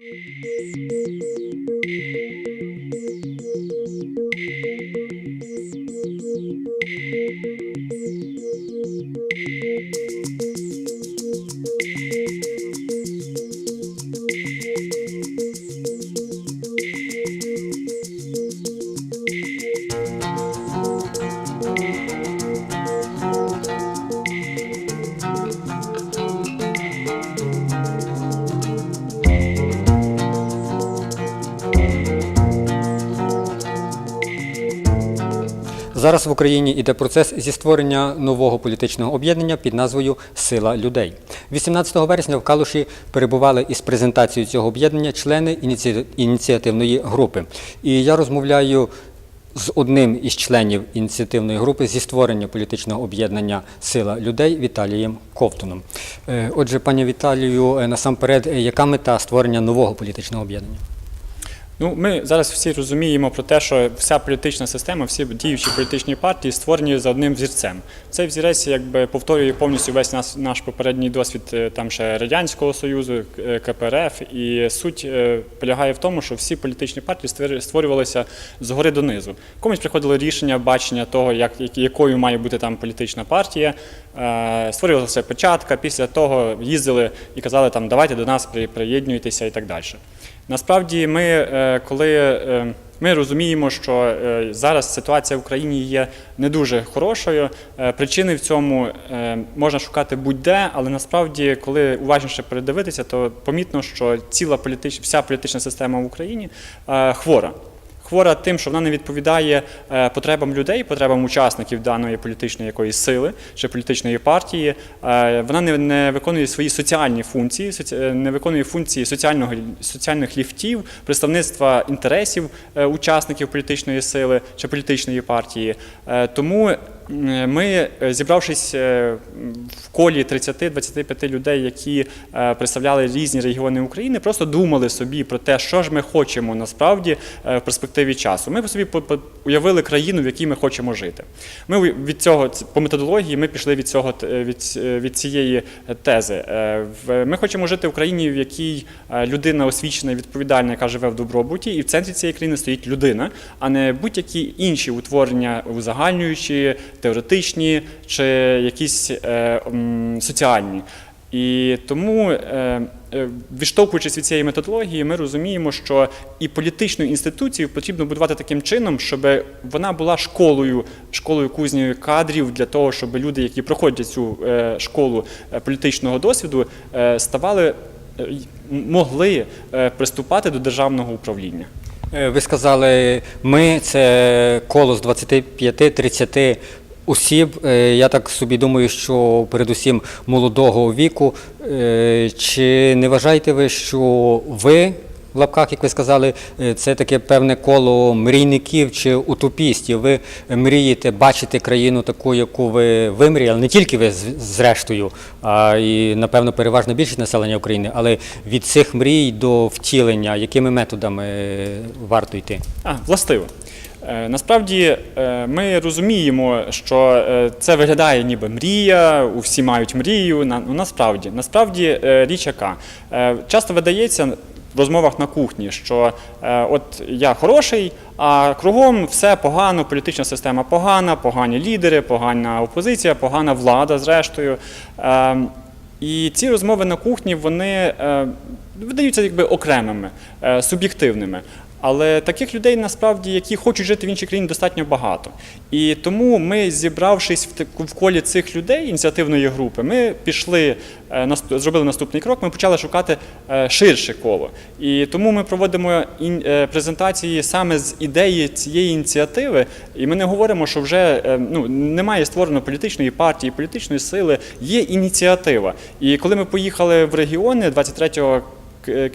Música Зараз в Україні йде процес зі створення нового політичного об'єднання під назвою Сила людей. 18 вересня в Калуші перебували із презентацією цього об'єднання члени ініціативної групи. І я розмовляю з одним із членів ініціативної групи зі створення політичного об'єднання Сила людей Віталієм Ковтуном. Е, Отже, пані Віталію, е, насамперед, е, яка мета створення нового політичного об'єднання? Ну, ми зараз всі розуміємо про те, що вся політична система, всі діючі політичні партії створені за одним взірцем. Цей взірець якби повторює повністю весь наш, наш попередній досвід е, там ще радянського союзу, е, КПРФ. І суть е, полягає в тому, що всі політичні партії створювалися згори донизу. Комусь приходило рішення, бачення того, як як- якою має бути там політична партія. Створювалася початка. Після того їздили і казали, там давайте до нас при- приєднуйтеся і так далі. Насправді, ми, е, коли е, ми розуміємо, що е, зараз ситуація в Україні є не дуже хорошою, причини в цьому можна шукати будь-де, але насправді, коли уважніше передивитися, то помітно, що ціла політич... вся політична система в Україні хвора. Хвора тим, що вона не відповідає е, потребам людей, потребам учасників даної політичної якоїсь сили чи політичної партії. Е, Вона не, не виконує свої соціальні функції, соці- е, не виконує функції соціального соціальних ліфтів, представництва інтересів учасників політичної сили чи політичної партії. Тому ми, е, зібравшись е, в колі 30-25 людей, які е, представляли різні регіони України, просто думали собі про те, що ж ми хочемо насправді е, в перспективі часу. Ми собі уявили країну, в якій ми хочемо жити. Ми від цього по методології ми пішли від цього від, е, від цієї тези. Е, Ми хочемо жити в країні, в якій е, людина освічена і відповідальна, яка живе в добробуті, і в центрі цієї країни стоїть людина, а не будь-які інші утворення узагальнюючі, теоретичні чи якісь е, соціальні. І тому, е, е, відштовхуючись від цієї методології, ми розуміємо, що і політичну інституцію потрібно будувати таким чином, щоб вона була школою, школою кузнею кадрів для того, щоб люди, які проходять цю школу політичного досвіду, ставали могли приступати до державного управління. Ви сказали, ми це коло з 25-30 осіб. Е, Я так собі думаю, що передусім молодого віку. Е, Чи не вважаєте ви, що ви в лапках, як ви сказали, е, це таке певне коло мрійників чи утопістів? Ви мрієте бачити країну таку, яку ви вимріяли, не тільки ви зрештою, а і напевно переважна більшість населення України, але від цих мрій до втілення, якими методами варто йти? А, властиво. Е, Насправді е, ми розуміємо, що е, це виглядає ніби мрія, у всі мають мрію. Ну, насправді, насправді річ яка. Часто видається в розмовах на кухні, що от я хороший, а кругом все погано, політична система погана, погані лідери, погана опозиція, погана влада, зрештою. І ці розмови на кухні вони видаються якби окремими, суб'єктивними. Але таких людей насправді, які хочуть жити в іншій країні, достатньо багато. І тому ми, зібравшись в колі цих людей ініціативної групи, ми пішли, е, зробили наступний крок. Ми почали шукати е, ширше коло. І тому ми проводимо е, презентації саме з ідеї цієї ініціативи. І ми не говоримо, що вже ну, немає створено політичної партії, політичної сили, є ініціатива. І коли ми поїхали в регіони 23 К-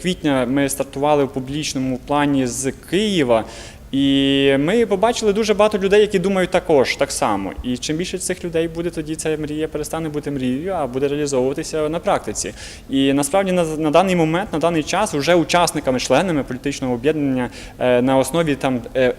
квітня ми стартували в публічному плані з Києва. І ми побачили дуже багато людей, які думають також так само. І чим більше цих людей буде, тоді ця мрія перестане бути мрією, а буде реалізовуватися на практиці. І насправді на, на даний момент, на даний час, вже учасниками, членами політичного об'єднання е, на основі там е,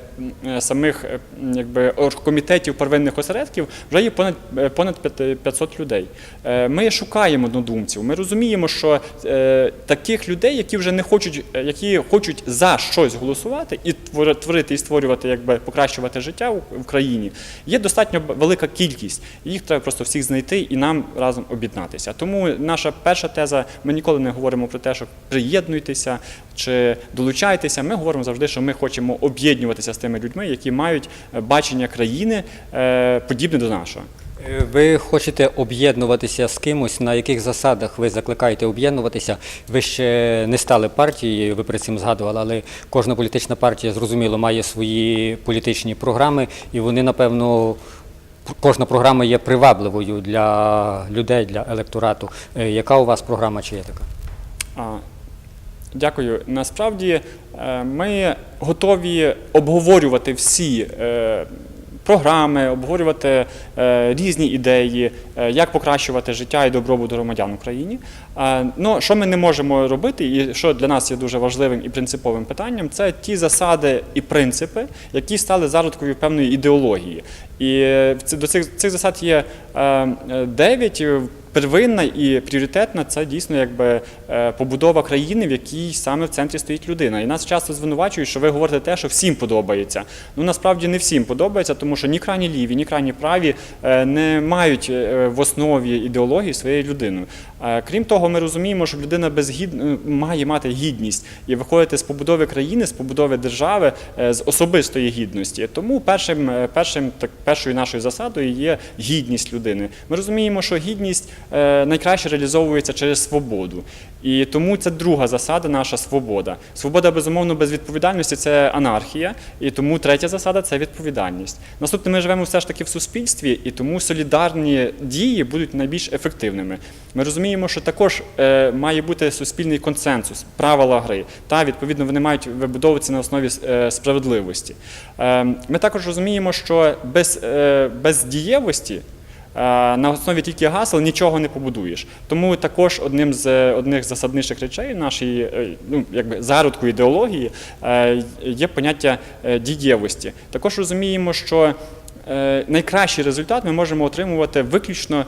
е, самих е, якби оргкомітетів первинних осередків вже є понад е, понад п'яти- 500 людей. Е, Ми шукаємо однодумців. Ми розуміємо, що е, таких людей, які вже не хочуть, е, які хочуть за щось голосувати і твори- творити і створювати, якби покращувати життя в країні, є достатньо велика кількість. Їх треба просто всіх знайти і нам разом об'єднатися. Тому наша перша теза: ми ніколи не говоримо про те, що приєднуйтеся чи долучайтеся. Ми говоримо завжди, що ми хочемо об'єднуватися з тими людьми, які мають е, бачення країни е, подібне до нашого. Ви хочете об'єднуватися з кимось, на яких засадах ви закликаєте об'єднуватися? Ви ще не стали партією, ви при цим згадували, але кожна політична партія, зрозуміло, має свої політичні програми, і вони, напевно, кожна програма є привабливою для людей, для електорату. Е, Яка у вас програма чи є така? А, Дякую. Насправді е, ми готові обговорювати всі е, програми, обговорювати е, різні ідеї, е, як покращувати життя і добробут громадян в Україні. Е, Ну, що ми не можемо робити, і що для нас є дуже важливим і принциповим питанням, це ті засади і принципи, які стали зародкою певної ідеології. І до цих, цих засад є дев'ять. Первинна і пріоритетна це дійсно якби е, побудова країни, в якій саме в центрі стоїть людина. І нас часто звинувачують, що ви говорите те, що всім подобається. Ну насправді не всім подобається, тому що ні крайні ліві, ні крайні праві е, не мають е, в основі ідеології своєї людини. Крім того, ми розуміємо, що людина без гід... е, має мати гідність і виходити з побудови країни, з побудови держави, з особистої гідності. Тому першим, першим так, першою нашою засадою є гідність людини. Ми розуміємо, що гідність найкраще реалізовується через свободу. І тому це друга засада, наша свобода. Свобода, безумовно, без відповідальності це анархія, і тому третя засада це відповідальність. Наступне, ми живемо все ж таки в суспільстві, і тому солідарні дії будуть найбільш ефективними. Ми розуміємо, що також е, має бути суспільний консенсус, правила гри. Та відповідно вони мають вибудовуватися на основі е, справедливості. Е, ми також розуміємо, що без, е, без дієвості. Е, На основі тільки гасел нічого не побудуєш. Тому також одним з одних засадніших речей нашої е, ну, якби зародку ідеології е, є поняття дієвості. Також розуміємо, що найкращий результат ми можемо отримувати виключно.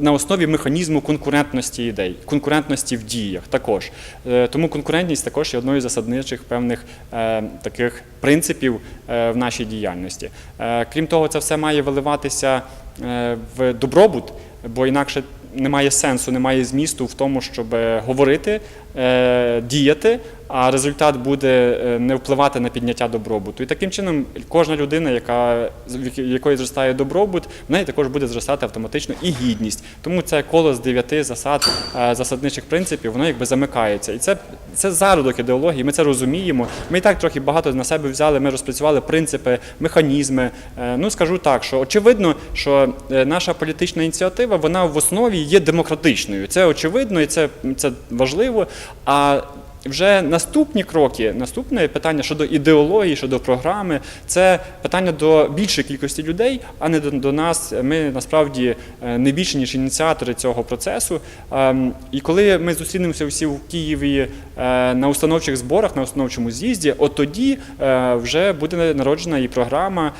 На основі механізму конкурентності ідей, конкурентності в діях також. Е, Тому конкурентність також є одною з засадничих певних е, таких принципів е, в нашій діяльності. Крім того, це все має виливатися в добробут, бо інакше немає сенсу, немає змісту в тому, щоб говорити, діяти, а результат буде е, не впливати на підняття добробуту. І таким чином кожна людина, яка, в якої зростає добробут, в неї також буде зростати автоматично і гідність. Тому це коло з дев'яти засад, е, засадничих принципів, воно якби замикається. І це, це зародок ідеології, ми це розуміємо. Ми і так трохи багато на себе взяли, ми розпрацювали принципи, механізми. Е, Ну, скажу так, що очевидно, що е, наша політична ініціатива вона в основі є демократичною. Це очевидно і це, це важливо. А вже наступні кроки, наступне питання щодо ідеології, щодо програми, це питання до більшої кількості людей, а не до, нас. Ми насправді е, не більше ніж ініціатори цього процесу. Ем, І коли ми зустрінемося всі в Києві е, на установчих зборах, на установчому з'їзді, от тоді е, вже буде народжена і програма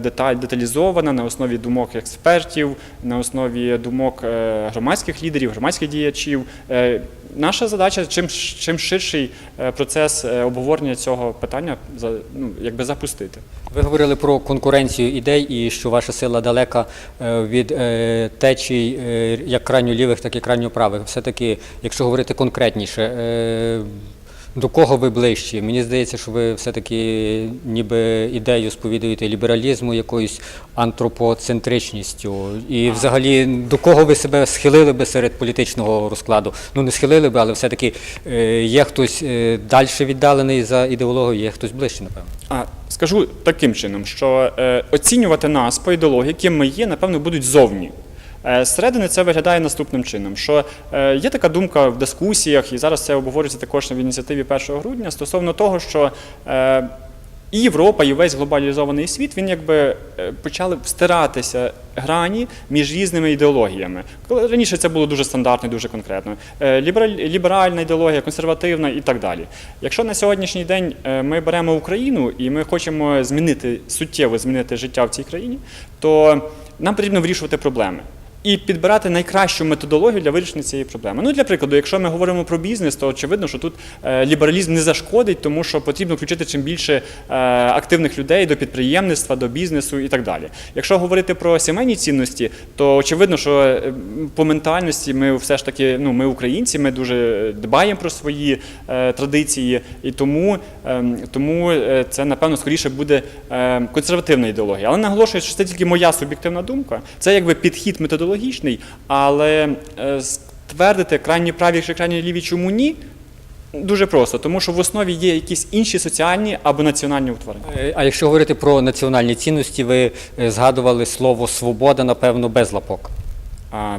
деталь, деталізована на основі думок експертів, на основі думок громадських лідерів, громадських діячів. Наша задача чим, чим ширший е, процес е, обговорення цього питання за- ну, якби запустити. Ви говорили про конкуренцію ідей і що ваша сила далека е, від течій як крайньо лівих, так і крайньо правих. Все-таки, якщо говорити конкретніше, до кого ви ближчі? Мені здається, що ви все-таки ніби ідею сповідуєте лібералізму, якоюсь антропоцентричністю. І взагалі до кого ви себе схилили би серед політичного розкладу? Ну не схилили би, але все-таки е, є хтось е, далі віддалений за ідеологією, є хтось ближче, напевно. А скажу таким чином, що е, оцінювати нас по ідеології, яким ми є, напевно, будуть зовні. Е, Зсередини це виглядає наступним чином, що е, є така думка в дискусіях, і зараз це обговорюється також в ініціативі 1 грудня стосовно того, що е, І Європа, і весь глобалізований світ він якби почали стиратися грані між різними ідеологіями. Раніше це було дуже стандартно, і дуже конкретно. Ліберальна ідеологія, консервативна і так далі. Якщо на сьогоднішній день ми беремо Україну і ми хочемо змінити суттєво змінити життя в цій країні, то нам потрібно вирішувати проблеми. І підбирати найкращу методологію для вирішення цієї проблеми. Ну, для прикладу, якщо ми говоримо про бізнес, то очевидно, що тут е, лібералізм не зашкодить, тому що потрібно включити чим більше е, активних людей до підприємництва, до бізнесу і так далі. Якщо говорити про сімейні цінності, то очевидно, що е, по ментальності ми все ж таки, ну ми українці, ми дуже дбаємо про свої традиції, і тому, е, тому це напевно скоріше буде е, консервативна ідеологія. Але наголошую, що це тільки моя суб'єктивна думка. Це якби підхід методологічний, але е, ствердити крайні праві чи крайні ліві, чому ні? Дуже просто, тому що в основі є якісь інші соціальні або національні утворення. Е, А якщо говорити про національні цінності, ви е, згадували слово свобода, напевно, без лапок.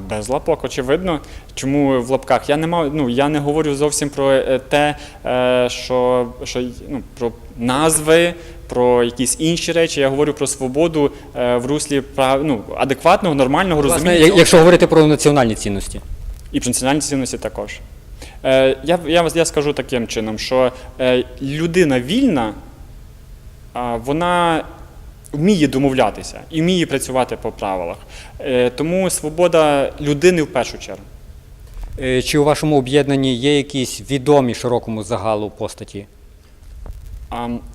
Без лапок, очевидно. Чому в лапках? Я не мав, ну я не говорю зовсім про е, те, е, що, що ну, про назви, про якісь інші речі. Я говорю про свободу е, в руслі прав, ну, адекватного, нормального Власне, розуміння. якщо говорити про національні цінності. І про національні цінності також. Я, я, я скажу таким чином, що людина вільна, вона вміє домовлятися і вміє працювати по правилах. Е, тому свобода людини в першу чергу. Е, Чи у вашому об'єднанні є якісь відомі широкому загалу постаті?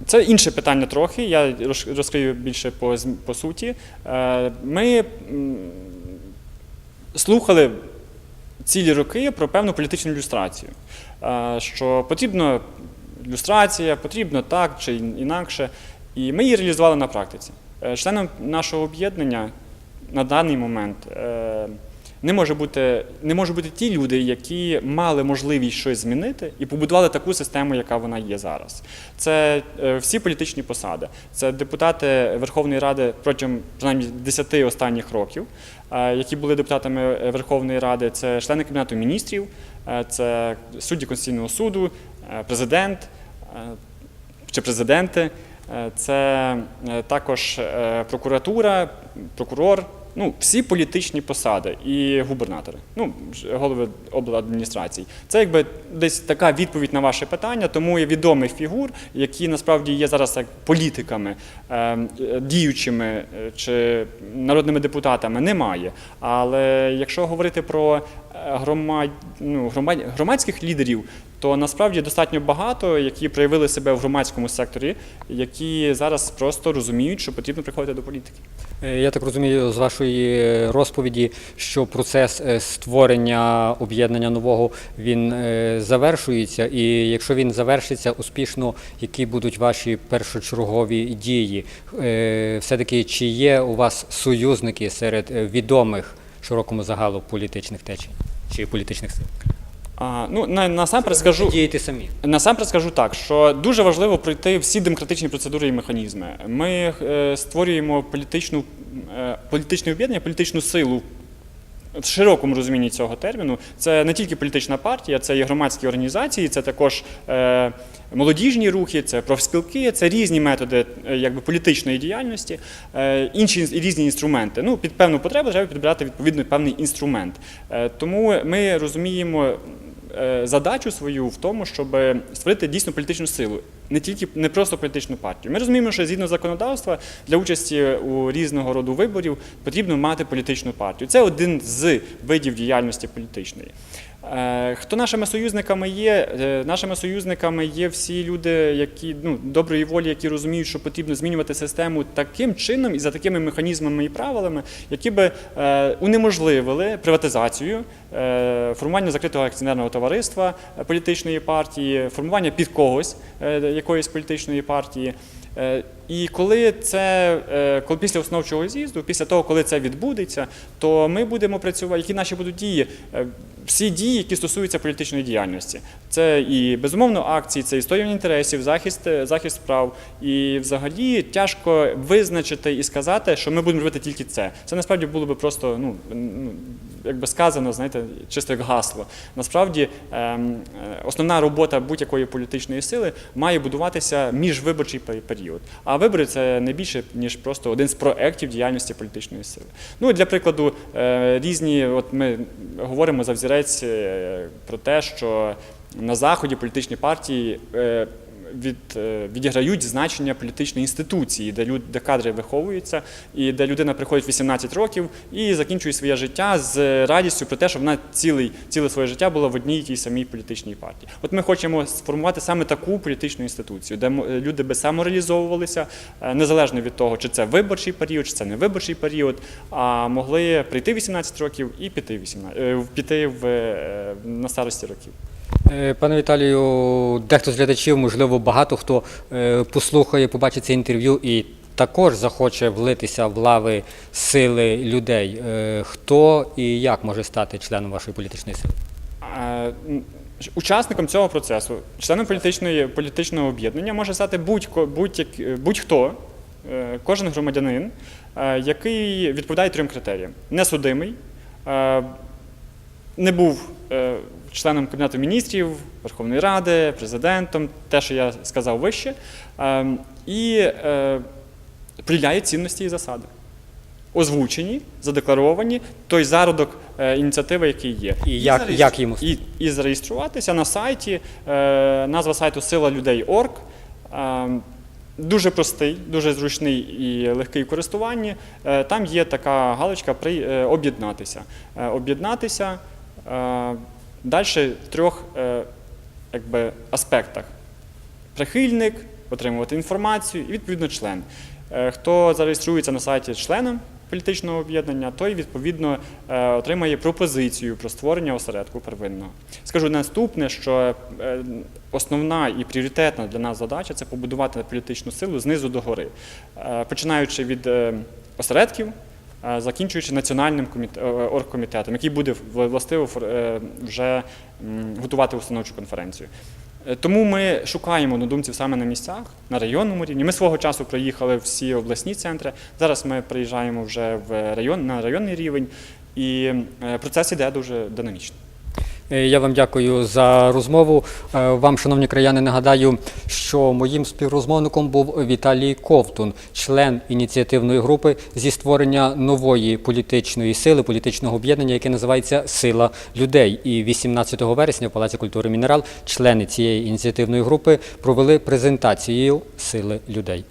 Це інше питання трохи. Я роз- розкрию більше по, по суті. Е, Ми слухали цілі роки про певну політичну ілюстрацію. Що потрібна люстрація, потрібно так чи інакше. І ми її реалізували на практиці. Е, Членом нашого об'єднання на даний момент е, не може бути, не можуть бути ті люди, які мали можливість щось змінити і побудували таку систему, яка вона є зараз. Це е, всі політичні посади. Це депутати Верховної Ради протягом принаймні 10 останніх років, які були депутатами Верховної Ради. Це члени Кабінету міністрів, це судді Конституційного суду, президент чи президенти. Е, Це е, також е, прокуратура, прокурор, ну всі політичні посади і губернатори, ну голови обладміністрацій. Це якби десь така відповідь на ваше питання, тому є відомих фігур, які насправді є зараз як політиками, діючими чи народними депутатами, немає. Але якщо говорити про громад, ну, громад, громадських лідерів, то насправді достатньо багато, які проявили себе в громадському секторі, які зараз просто розуміють, що потрібно приходити до політики. Е, Я так розумію з вашої розповіді, що процес е, створення об'єднання нового він е, завершується, і якщо він завершиться успішно, які будуть ваші першочергові дії? Е, Все-таки чи є у вас союзники серед е, відомих широкому загалу політичних течій чи політичних сил? А, ну, на, насамперед скажу, Дієте самі. Насамперед скажу так, що дуже важливо пройти всі демократичні процедури і механізми. Ми е, створюємо політичну, е, політичне об'єднання, політичну силу. В широкому розумінні цього терміну це не тільки політична партія, це і громадські організації, це також е, молодіжні рухи, це профспілки, це різні методи е, якби, політичної діяльності, е, інші різні інструменти. Ну, під певну потребу треба підбирати відповідно певний інструмент. Е, тому ми розуміємо задачу свою в тому, щоб створити дійсно політичну силу, не тільки не просто політичну партію. Ми розуміємо, що згідно законодавства для участі у різного роду виборів потрібно мати політичну партію. Це один з видів діяльності політичної. Е, Хто нашими союзниками є? Е, Нашими союзниками є всі люди, які ну доброї волі, які розуміють, що потрібно змінювати систему таким чином і за такими механізмами і правилами, які би е, унеможливили приватизацію, формування закритого акціонерного товариства політичної партії, формування під когось якоїсь політичної партії. І коли це е, коли після основчого з'їзду, після того, коли це відбудеться, то ми будемо працювати. Які наші будуть дії? Е, Всі дії, які стосуються політичної діяльності, це і безумовно акції, це історія інтересів, захист, е, захист прав. І взагалі тяжко визначити і сказати, що ми будемо робити тільки це. Це насправді було би просто ну, ну якби сказано, знаєте, чисто як гасло. Насправді ем, основна робота будь-якої політичної сили має будуватися міжвиборчий пе- період. А вибори це не більше ніж просто один з проєктів діяльності політичної сили. Ну для прикладу, е, різні, от ми говоримо за взірець е, про те, що на заході політичні партії. Від, е, відіграють значення політичної інституції, де, люд, де кадри виховуються, і де людина приходить 18 років і закінчує своє життя з радістю про те, що вона цілий, ціле своє життя була в одній тій самій політичній партії. От ми хочемо сформувати саме таку політичну інституцію, де люди би самореалізовувалися, е, незалежно від того, чи це виборчий період, чи це не виборчий період, а могли прийти 18 років і піти, 18, е, піти в, на старості років. Е, Пане Віталію, дехто з глядачів, можливо, багато хто е, послухає, побачить це інтерв'ю і також захоче влитися в лави сили людей. Е, Хто і як може стати членом вашої політичної сили? Учасником цього процесу, членом політичної, політичного об'єднання може стати будь-хто, е, кожен громадянин, який відповідає трьом критеріям: несудимий, не був членом Кабінету міністрів, Верховної Ради, президентом, те, що я сказав вище, е, і е, приділяє цінності і засади. Озвучені, задекларовані, той зародок е, ініціативи, який є. І як- зареєстру- як йому? і, і зареєструватися на сайті. Е, назва сайту Сила людей.орг. Е, дуже простий, дуже зручний і легкий в користуванні. Е, там є така галочка при, е, об'єднатися. Е, об'єднатися е, далі в трьох е, якби, аспектах прихильник, отримувати інформацію і відповідно член. Е, Хто зареєструється на сайті членом політичного об'єднання, той відповідно е, отримає пропозицію про створення осередку первинного. Скажу наступне, що основна і пріоритетна для нас задача це побудувати політичну силу знизу до гори, Е, починаючи від осередків. Е, Закінчуючи національним е, оргкомітетом, який буде вла- властиво е, вже готувати установчу конференцію. Тому ми шукаємо однодумців саме на місцях, на районному рівні. Ми свого часу проїхали всі обласні центри. Зараз ми приїжджаємо вже в район, на районний рівень, і процес іде дуже динамічно. Е, Я вам дякую за розмову. Е, Вам, шановні краяни, нагадаю, що моїм співрозмовником був Віталій Ковтун, член ініціативної групи зі створення нової політичної сили, політичного об'єднання, яке називається Сила людей. І 18 вересня в Палаці культури Мінерал члени цієї ініціативної групи провели презентацію сили людей.